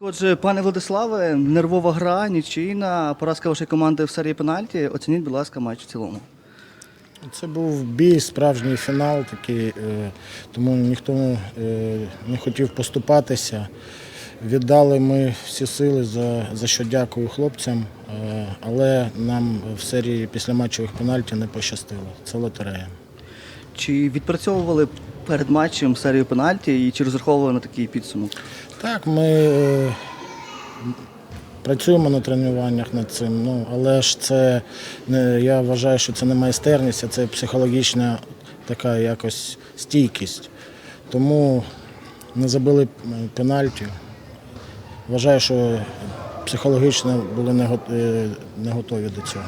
Отже, пане Владиславе, нервова гра, нічийна, поразка вашої команди в серії пенальті. Оцініть, будь ласка, матч в цілому. Це був бій, справжній фінал такий, е, тому ніхто е, не хотів поступатися. Віддали ми всі сили, за, за що дякую хлопцям, е, але нам в серії післяматчевих пенальті не пощастило. Це лотерея. Чи відпрацьовували перед матчем серію пенальті і чи розраховували на такий підсумок? Так, ми е, працюємо на тренуваннях над цим, ну, але ж це не, я вважаю, що це не майстерність, а це психологічна така якось стійкість. Тому не забили е, пенальті. Вважаю, що психологічно були не е, не готові до цього.